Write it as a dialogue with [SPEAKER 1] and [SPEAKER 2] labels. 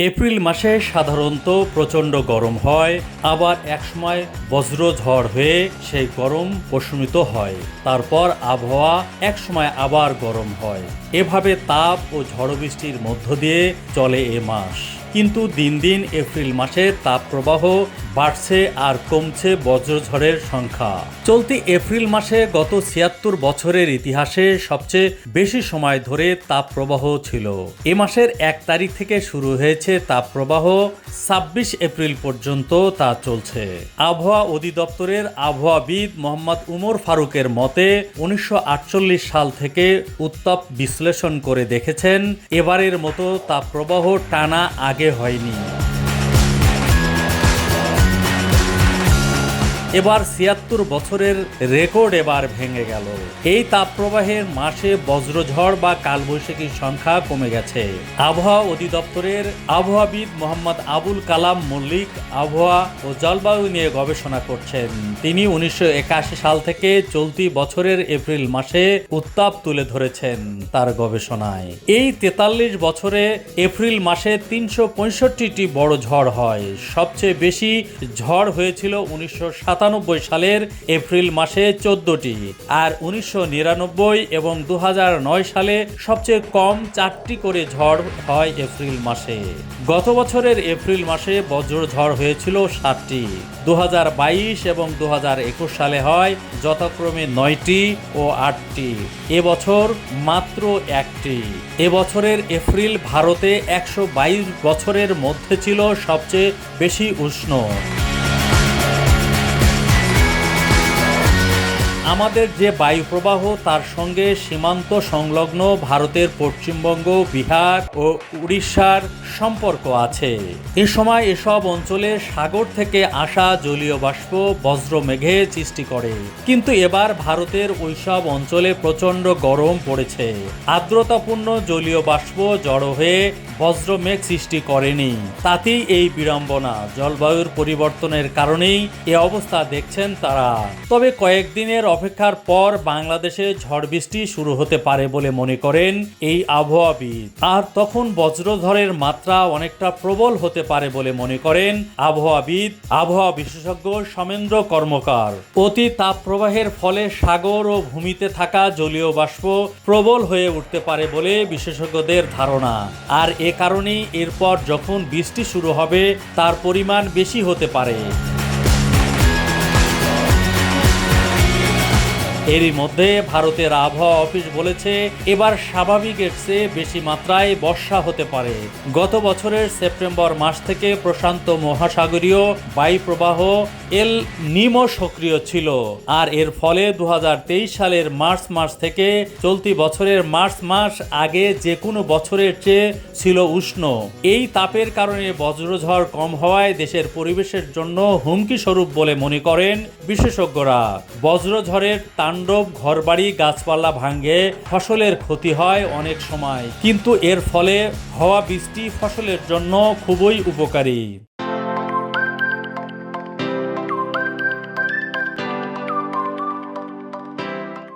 [SPEAKER 1] April মাসে সাধারণত প্রচণ্ড গরম হয়, আবার একসময় বজ্রঝড় হয়ে সেই গরম প্রশমিত হয়। তারপর আবহাওয়া একসময় আবার গরম হয়। এভাবে তাপ ও ঝড় বৃষ্টির মধ্য দিয়ে চলে এ মাস। কিন্তু দিন দিন এপ্রিল মাসে তাপপ্রবাহ বাড়ছে আর কমছে বজ্রঝড়ের সংখ্যা। চলতি এপ্রিল মাসে গত ছিয়াত্তর বছরের ইতিহাসে সবচেয়ে বেশি সময় ধরে তাপপ্রবাহ ছিল। এ মাসের এক তারিখ থেকে শুরু হয়েছে তাপপ্রবাহ। ছাব্বিশ এপ্রিল পর্যন্ত তা চলছে। আবহাওয়া অধিদপ্তরের আবহাওয়াবিদ মোহাম্মদ উমর ফারুকের মতে, উনিশশো আটচল্লিশ সাল থেকে উত্তাপ বিশ্লেষণ করে দেখেছেন, এবারের মতো তাপপ্রবাহ টানা আগে হয়নি। এবার ছিয়াত্তর বছরের রেকর্ড এবার ভেঙে গেল। এই তাপপ্রবাহের মাসে বজ্রঝড় বা কালবৈশাখীর সংখ্যা কমে গেছে। আবহাওয়া অধিদপ্তরের আবহাওয়াবিদ মোহাম্মদ আবুল কালাম মল্লিক আবহাওয়া ও জলবায়ু নিয়ে গবেষণা করছেন। তিনি উনিশশো একাশি সাল থেকে চলতি বছরের এপ্রিল মাসে উত্তাপ তুলে ধরেছেন তার গবেষণায়। এই তেতাল্লিশ বছরে এপ্রিল মাসে তিনশো বড় ঝড় হয়। সবচেয়ে বেশি ঝড় হয়েছিল উনিশশো সাতানব্বই সালের এপ্রিল মাসে চোদ্দটি আর উনিশশো নিরানব্বই এবং দুহাজার নয় সালে সবচেয়ে কম চারটি করে ঝড় হয় এপ্রিল মাসে। গত বছরের এপ্রিল মাসে বজ্রঝড় হয়েছিল সাতটি। দু এবং দু হাজার একুশ সালে হয় যথাক্রমে নয়টি ও আটটি। এবছর মাত্র একটি। এবছরের এপ্রিল ভারতে একশো বাইশ বছরের মধ্যে ছিল সবচেয়ে বেশি উষ্ণ। আমাদের যে বায়ু প্রবাহ তার সঙ্গে সীমান্ত সংলগ্ন ভারতের পশ্চিমবঙ্গ, বিহার ও উড়িষ্যার সম্পর্ক আছে। এ সময় এসব অঞ্চলে সাগর থেকে আসা জলীয় বাষ্প বজ্র মেঘে সৃষ্টি করে। কিন্তু এবার ভারতের ওইসব অঞ্চলে প্রচণ্ড গরম পড়েছে। আর্দ্রতাপূর্ণ জলীয় বাষ্প জড়ো হয়ে বজ্রমেঘ সৃষ্টি করেনি। তাতেই এই বিড়ম্বনা, জলবায়ুর পরিবর্তনের কারণেই এ অবস্থা দেখছেন তারা। তবে কয়েকদিনের অপেক্ষার পর বাংলাদেশে ঝড় বৃষ্টি শুরু হতে পারে বলে মনে করেন এই আবহাওয়াবিদ আর তখন বজ্রঝড়ের মাত্রা অনেকটা প্রবল হতে পারে বলে মনে করেন আবহাওয়াবিদ আবহাওয়া বিশেষজ্ঞ সমেন্দ্র কর্মকার। অতি তাপ প্রবাহের ফলে সাগর ও ভূমিতে থাকা জলীয় বাষ্প প্রবল হয়ে উঠতে পারে বলে বিশেষজ্ঞদের ধারণা। আর এ কারণেই এরপর যখন বৃষ্টি শুরু হবে, তার পরিমাণ বেশি হতে পারে। এরই মধ্যে ভারতের আবহাওয়া অফিস বলেছে, এবার স্বাভাবিকের চেয়ে বেশি মাত্রায় বর্ষা হতে পারে। গত বছরের সেপ্টেম্বর মাস থেকে প্রশান্ত মহাসাগরীয় বায়ু প্রবাহ এল নিমো সক্রিয় ছিল, আর এর ফলে দু সালের মার্চ মাস থেকে চলতি বছরের মার্চ মাস আগে যে কোনো বছরের চেয়ে ছিল উষ্ণ। এই তাপের কারণে বজ্রঝড় কম হওয়ায় দেশের পরিবেশের জন্য হুমকি স্বরূপ বলে মনে করেন বিশেষজ্ঞরা। বজ্রঝড়ের তাণ্ডব, ঘরবাড়ি, গাছপালা ভাঙ্গে ফসলের ক্ষতি হয় অনেক সময়। কিন্তু এর ফলে হওয়া বৃষ্টি ফসলের জন্য খুবই উপকারী।